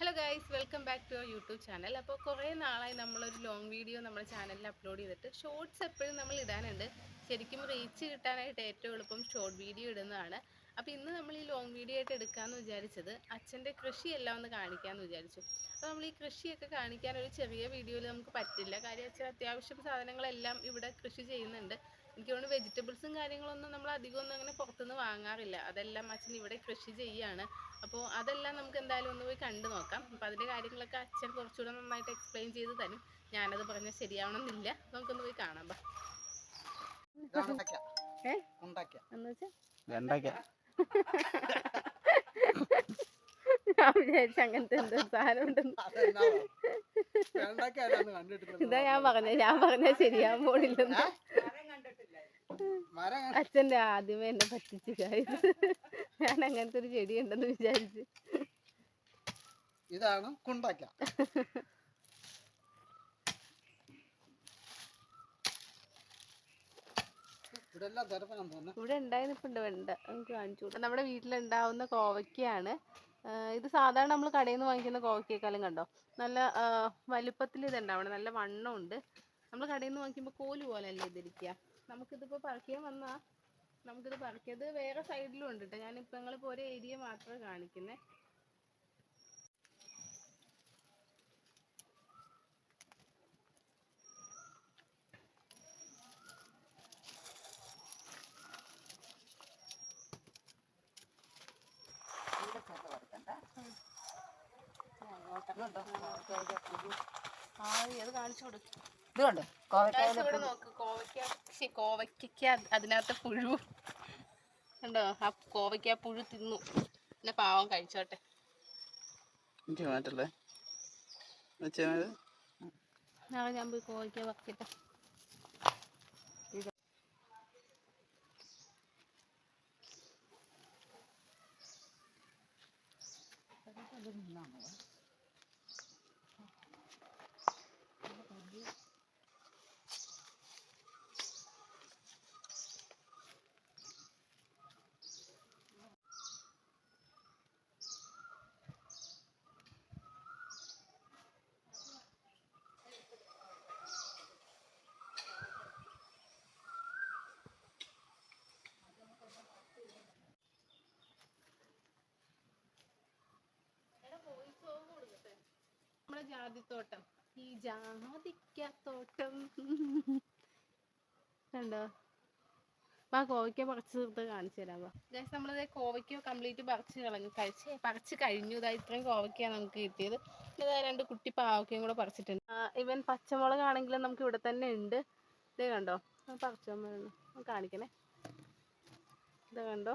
Hello guys welcome back to our YouTube channel അപ്പോൾ കുറേ നാളായി നമ്മളൊരു ലോങ് വീഡിയോ നമ്മുടെ ചാനലിൽ അപ്ലോഡ് ചെയ്തിട്ട് ഷോർട്സ് എപ്പോഴും നമ്മൾ ഇടാനുണ്ട്. ശരിക്കും റീച്ച് കിട്ടാനായിട്ട് ഏറ്റവും എളുപ്പം ഷോർട്ട് വീഡിയോ ഇടുന്നതാണ്. അപ്പോൾ ഇന്ന് നമ്മൾ ഈ ലോങ് വീഡിയോ ആയിട്ട് എടുക്കാമെന്ന് വിചാരിച്ചത് അച്ഛന്റെ കൃഷിയെല്ലാം ഒന്ന് കാണിക്കാമെന്ന് വിചാരിച്ചു. അപ്പോൾ നമ്മൾ ഈ കൃഷിയൊക്കെ കാണിക്കാൻ ഒരു ചെറിയ വീഡിയോയിൽ നമുക്ക് പറ്റില്ല. കാര്യം അച്ഛൻ അത്യാവശ്യം സാധനങ്ങളെല്ലാം ഇവിടെ കൃഷി ചെയ്യുന്നുണ്ട്. എനിക്ക് തോന്നുന്നു വെജിറ്റബിൾസും കാര്യങ്ങളൊന്നും നമ്മൾ അധികം ഒന്നും അങ്ങനെ പുറത്തുനിന്ന് വാങ്ങാറില്ല. അതെല്ലാം അച്ഛൻ ഇവിടെ കൃഷി ചെയ്യാണ്. അപ്പോൾ അതെല്ലാം നമുക്ക് എന്തായാലും ഒന്ന് പോയി കണ്ടു നോക്കാം. അപ്പോൾ അതിന്റെ കാര്യങ്ങളൊക്കെ അച്ഛൻ കുറച്ചുകൂടെ നന്നായിട്ട് എക്സ്പ്ലെയിൻ ചെയ്ത് തരും. ഞാനത് പറഞ്ഞാൽ ശരിയാവണമെന്നില്ല. നമുക്കൊന്ന് പോയി കാണാം. ഞാൻ വിചാരിച്ചു അങ്ങനത്തെ എന്തോ സാധനം ഉണ്ടെന്ന്. ഇതാ ഞാൻ പറഞ്ഞത്? പറഞ്ഞത്. ഞാൻ പറഞ്ഞ ശരിയാവാൻ പോണില്ലെന്ന്. അച്ഛന്റെ ആദ്യമേ എന്നെ പറ്റിച്ചു കാര്യം. ഞാൻ അങ്ങനത്തെ ഒരു ചെടി ഉണ്ടെന്ന് വിചാരിച്ചു. ഇതാണ് കുണ്ടക്ക ഇവിടെ ഉണ്ടായിരുന്നിപ്പുണ്ട് വെണ്ട നമുക്ക് കാണിച്ചു കൊടുക്കാം. നമ്മുടെ വീട്ടിലുണ്ടാവുന്ന കോവയ്ക്കയാണ്. ഇത് സാധാരണ നമ്മൾ കടയിൽ നിന്ന് വാങ്ങിക്കുന്ന കോവയ്ക്കേക്കാളും കണ്ടോ? നല്ല വലുപ്പത്തിൽ ഇത് ഉണ്ടാവണം നല്ല വണ്ണമുണ്ട്. നമ്മൾ കടയിൽ നിന്ന് വാങ്ങിക്കുമ്പോൾ കോൽ പോലെയല്ലേ ഇതിരിക്കുക? നമുക്കിതിപ്പോൾ പറിക്കാൻ വന്നാൽ നമുക്കിത് പറിക്കത് വേറെ സൈഡിലും ഉണ്ട് കേട്ടോ ഞാനിപ്പോൾ ഞങ്ങളിപ്പോൾ ഒരു ഏരിയ മാത്രമേ കാണിക്കുന്നേ. ആ അത് കാണിച്ചു കൊടുക്കും. നോക്ക്. കോവയ്ക്ക കോവയ്ക്കയ്ക്ക് അതിനകത്ത് പുഴു. കണ്ടോ? ആ കോവയ്ക്ക ആ പുഴു തിന്നു. പിന്നെ പാവം കഴിച്ചോട്ടെ. മാറ്റല്ലേ നാളെ ഞാൻ പോയി കോവയ്ക്ക വറക്കട്ടെ. നമ്മുടെ ജാതിത്തോട്ടം. ഈ ജാതിക്കത്തോട്ടം. കണ്ടോ? ആ കോവയ്ക്ക പറിച്ച് തീർത്ത് കാണിച്ചു തരാം ജസ്റ്റ് നമ്മളിത് കോവയ്ക്ക കംപ്ലീറ്റ് പറിച്ച് കളഞ്ഞു. കഴിച്ച് പറിച്ച് കഴിഞ്ഞു. ഇതാ ഇത്രയും കോവയ്ക്കാണ് നമുക്ക് കിട്ടിയത്. ഇതാ രണ്ട് കുട്ടി പാവയ്ക്കയും കൂടെ പറിച്ചിട്ടുണ്ട്. ഇവൻ പച്ചമുളക് ആണെങ്കിലും നമുക്ക് ഇവിടെ തന്നെ ഉണ്ട്. ഇത് കണ്ടോ? പറിച്ചു കാണിക്കണേ. ഇത് കണ്ടോ?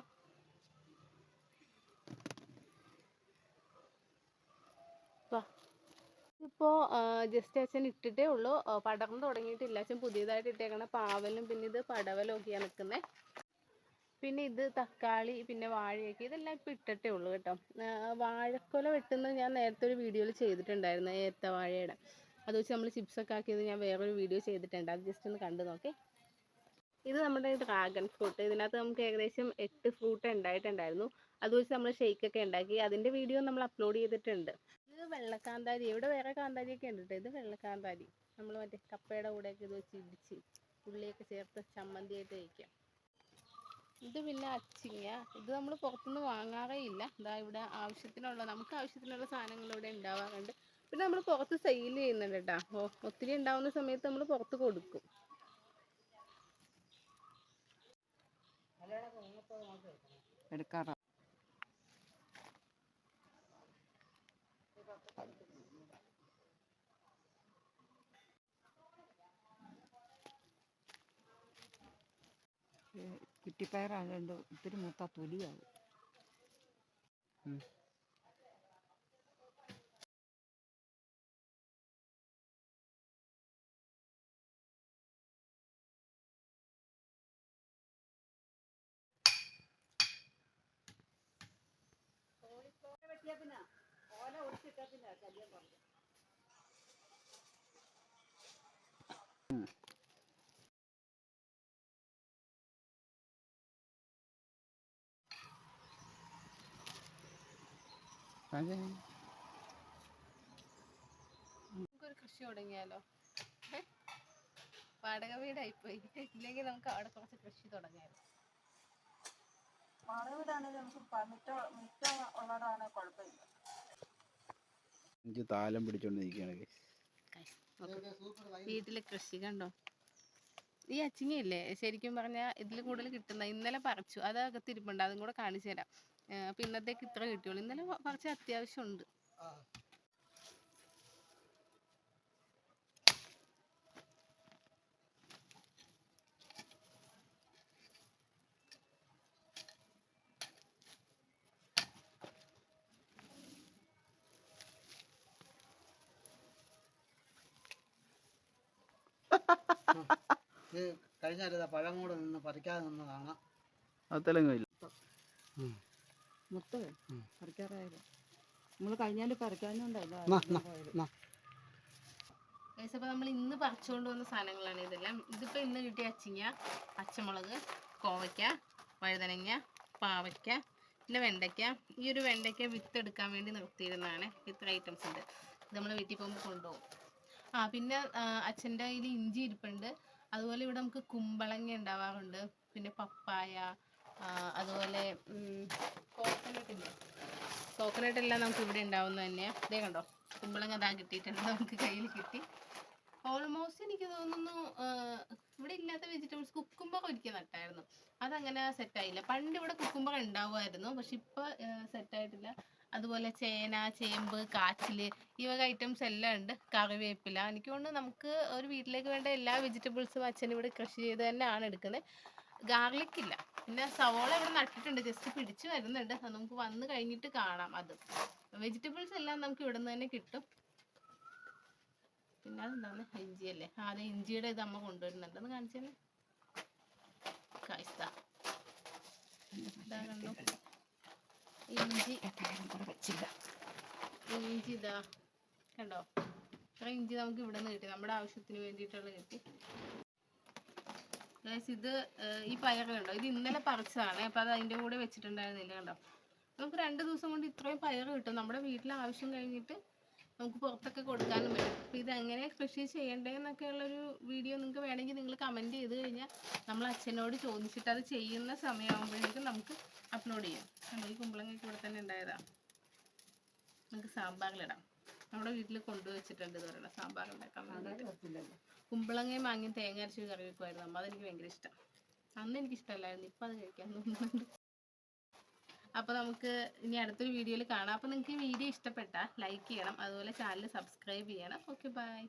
ഇപ്പോൾ ജസ്റ്റ് അച്ഛൻ ഇട്ടിട്ടേ ഉള്ളൂ. പടർന്ന് തുടങ്ങിയിട്ടില്ല. അച്ഛൻ പുതിയതായിട്ട് ഇട്ടേക്കണ പാവലും പിന്നെ ഇത് പടവലും ഒക്കെയാണ് നിൽക്കുന്നത് പിന്നെ ഇത് തക്കാളി പിന്നെ വാഴയൊക്കെ ഇതെല്ലാം ഇപ്പം ഇട്ടിട്ടേ ഉള്ളൂ കേട്ടോ. വാഴക്കൊല വെട്ടുന്നത് ഞാൻ നേരത്തെ ഒരു വീഡിയോയിൽ ചെയ്തിട്ടുണ്ടായിരുന്നു ഏത്ത വാഴയുടെ അത് വെച്ച് നമ്മൾ ചിപ്സൊക്കെ ആക്കിയത് ഞാൻ വേറൊരു വീഡിയോ ചെയ്തിട്ടുണ്ട്. അത് ജസ്റ്റ് ഒന്ന് കണ്ടു നോക്കേ. ഇത് നമ്മുടെ ഡ്രാഗൺ ഫ്രൂട്ട് ഇതിനകത്ത് നമുക്ക് ഏകദേശം എട്ട് ഫ്രൂട്ട് ഉണ്ടായിട്ടുണ്ടായിരുന്നു. അത് വെച്ച് നമ്മൾ ഷെയ്ക്കൊക്കെ ഉണ്ടാക്കി. അതിന്റെ വീഡിയോ നമ്മൾ അപ്ലോഡ് ചെയ്തിട്ടുണ്ട്. വെള്ളക്കാന്താരി. ഇവിടെ വേറെ കാന്താരിയൊക്കെ ഉണ്ട് ഇത് വെള്ളക്കാന്താരി. നമ്മൾ മറ്റേ കപ്പയുടെ കൂടെയൊക്കെ ഇത് വെച്ച് ഇടിച്ച് ഉള്ളിയൊക്കെ ചേർത്ത് ചമ്മന്തിയായിട്ട് കഴിക്കാം. ഇത് പിന്നെ അച്ചിങ്ങ. ഇത് നമ്മൾ പുറത്തുനിന്ന് വാങ്ങാറേ ഇല്ല. ഇതാ ഇവിടെ ആവശ്യത്തിനുള്ള നമുക്ക് ആവശ്യത്തിനുള്ള സാധനങ്ങൾ ഇവിടെ ഉണ്ടാവാറുണ്ട്. പിന്നെ നമ്മൾ പുറത്ത് സെയിൽ ചെയ്യുന്നുണ്ട് കേട്ടോ ഒത്തിരി ഉണ്ടാവുന്ന സമയത്ത് നമ്മൾ പുറത്ത് കൊടുക്കും. എടുക്കാറാ? കുറ്റിപ്പയറായതുകൊണ്ട് ഒത്തിരി മൂത്ത തൊലിയാവും. അതെ. തുടങ്ങിയാലോ? ഏ? വാടക വീടായിപ്പോയി. ഇല്ലെങ്കിൽ നമുക്ക് അവിടെ കുറച്ച് കൃഷി തുടങ്ങായിരുന്നു എനിക്ക് താലം പിടിച്ചോണ്ട് നിൽക്കുകയാണ് വീട്ടിലെ കൃഷി കണ്ടോ? ഈ അച്ചിങ്ങയില്ലേ? ശരിക്കും പറഞ്ഞാൽ ഇതിൽ കൂടുതൽ കിട്ടുന്ന ഇന്നലെ പറിച്ചു. അത് അകത്തിരിപ്പുണ്ട്. അതും കൂടെ കാണിച്ചു തരാം. അപ്പൊ ഇന്നത്തേക്ക് ഇത്ര കിട്ടിയുള്ളൂ. ഇന്നലെ കുറച്ച് അത്യാവശ്യമുണ്ട്. അത്യാവശ്യം ഉണ്ട് ആ കഴിഞ്ഞ പഴം കൂടെ നിന്ന് പറിക്കാതെ നിന്നതാണ് അത് തെലുങ്കില്ല മൊത്തമേ പറിക്കാറായാലും നമ്മൾ കഴിഞ്ഞാൽ പറിക്കാനും ഉണ്ടായില്ല നാ, നാ, നാ. ഗൈസ് അപ്പോൾ നമ്മൾ ഇന്ന് പറിച്ചുകൊണ്ട് വന്ന സാധനങ്ങളാണ് ഇതെല്ലാം. ഇതിപ്പോൾ ഇന്ന് കിട്ടിയ അച്ചിങ്ങ പച്ചമുളക് കോവയ്ക്ക വഴുതനങ്ങ പാവയ്ക്ക പിന്നെ വെണ്ടയ്ക്ക. ഈ ഒരു വെണ്ടയ്ക്ക വിത്ത് എടുക്കാൻ വേണ്ടി നിർത്തിയിരുന്നതാണ് ഇത്ര ഐറ്റംസ് ഉണ്ട്. ഇത് നമ്മൾ വീട്ടിൽ പോകുമ്പോൾ കൊണ്ടുപോകും. ആ പിന്നെ അച്ഛന്റെ കയ്യിൽ ഇഞ്ചി ഇരിപ്പുണ്ട്. അതുപോലെ ഇവിടെ നമുക്ക് കുമ്പളങ്ങ ഉണ്ടാവാറുണ്ട്. പിന്നെ പപ്പായ അതുപോലെ കോക്കനട്ട് ഇല്ലേ കോക്കനട്ട് എല്ലാം നമുക്ക് ഇവിടെ ഉണ്ടാവുന്ന തന്നെയാണ് ഇതേ കണ്ടോ കുമ്പളങ്ങ ദാ കിട്ടിയിട്ടുണ്ട് നമുക്ക് കയ്യിൽ കിട്ടി. ഓൾമോസ്റ്റ് എനിക്ക് തോന്നുന്നു ഇവിടെ ഇല്ലാത്ത വെജിറ്റബിൾസ് കുക്കുമ്പ ഒരിക്കൽ നട്ടായിരുന്നു. അതങ്ങനെ സെറ്റായില്ല പണ്ട് ഇവിടെ കുക്കുമ്പ ഉണ്ടാവുമായിരുന്നു പക്ഷെ ഇപ്പോൾ സെറ്റായിട്ടില്ല അതുപോലെ ചേന ചേമ്പ് കാച്ചിൽ ഈ വക ഐറ്റംസ് എല്ലാം ഉണ്ട്. കറിവേപ്പില. എനിക്ക് തോന്നുന്നു നമുക്ക് ഒരു വീട്ടിലേക്ക് വേണ്ട എല്ലാ വെജിറ്റബിൾസും അച്ഛൻ ഇവിടെ കൃഷി ചെയ്ത് തന്നെയാണ് എടുക്കുന്നത്. ഗാർലിക് ഇല്ല പിന്നെ സവോള ഇവിടെ നട്ടിട്ടുണ്ട്. ജസ്റ്റ് പിടിച്ചു വരുന്നുണ്ട്. നമുക്ക് വന്ന് കഴിഞ്ഞിട്ട് കാണാം അത്. വെജിറ്റബിൾസ് എല്ലാം നമുക്ക് ഇവിടെ നിന്ന് തന്നെ കിട്ടും. പിന്നെ അതെന്താണ്? ഇഞ്ചി അല്ലേ? ആദ്യം ഇഞ്ചിയുടെ ഇത് അമ്മ കൊണ്ടുവരുന്നുണ്ട്. ഒന്ന് കാണിച്ചേ കായ്സ്ത ഇഞ്ചി. ഇഞ്ചി ഇതാ. കണ്ടോ? ഇത്ര ഇഞ്ചി നമുക്ക് ഇവിടെ നിന്ന് കിട്ടി. നമ്മുടെ ആവശ്യത്തിന് വേണ്ടിയിട്ടുള്ള കിട്ടി. Guys, ഇത് ഈ പയർ കണ്ടോ? ഇത് ഇന്നലെ പറിച്ചതാണ്. അപ്പൊ അത് അതിന്റെ കൂടെ വെച്ചിട്ടുണ്ടായിരുന്നില്ല കണ്ടോ? നമുക്ക് രണ്ട് ദിവസം കൊണ്ട് ഇത്രയും പയർ കിട്ടും. നമ്മുടെ വീട്ടിലെ ആവശ്യം കഴിഞ്ഞിട്ട് നമുക്ക് പുറത്തൊക്കെ കൊടുക്കാനും പറ്റും. അപ്പൊ ഇത് എങ്ങനെ കൃഷി ചെയ്യണ്ടേന്നൊക്കെ ഉള്ളൊരു വീഡിയോ നിങ്ങൾക്ക് വേണമെങ്കിൽ നിങ്ങൾ കമന്റ് ചെയ്ത് കഴിഞ്ഞാൽ നമ്മൾ അച്ഛനോട് ചോദിച്ചിട്ട് അത് ചെയ്യുന്ന സമയമാകുമ്പോഴേക്കും നമുക്ക് അപ്ലോഡ് ചെയ്യാം. കണ്ടോ? ഈ കുമ്പളങ്ങയ്ക്ക് ഇവിടെ തന്നെ ഉണ്ടായതാ. നമുക്ക് സാമ്പാറിലിടാം. നമ്മുടെ വീട്ടിൽ കൊണ്ടുവച്ചിട്ടുണ്ട് ഇതുവരെ സാമ്പാർ ഉണ്ടാക്കാൻ കുമ്പളങ്ങയും മാങ്ങയും തേങ്ങ അരച്ച് കറി വെക്കുമായിരുന്നു. അമ്മ അതെനിക്ക് ഭയങ്കര ഇഷ്ടം. അന്ന് എനിക്ക് ഇഷ്ടമല്ലായിരുന്നു. ഇപ്പം അത് കഴിക്കാൻ തോന്നുന്നുണ്ട്. അപ്പോൾ നമുക്ക് ഇനി അടുത്തൊരു വീഡിയോയിൽ കാണാം. അപ്പോൾ നിങ്ങൾക്ക് ഈ വീഡിയോ ഇഷ്ടപ്പെട്ടാൽ ലൈക്ക് ചെയ്യണം. അതുപോലെ ചാനൽ സബ്സ്ക്രൈബ് ചെയ്യണം. Okay bye.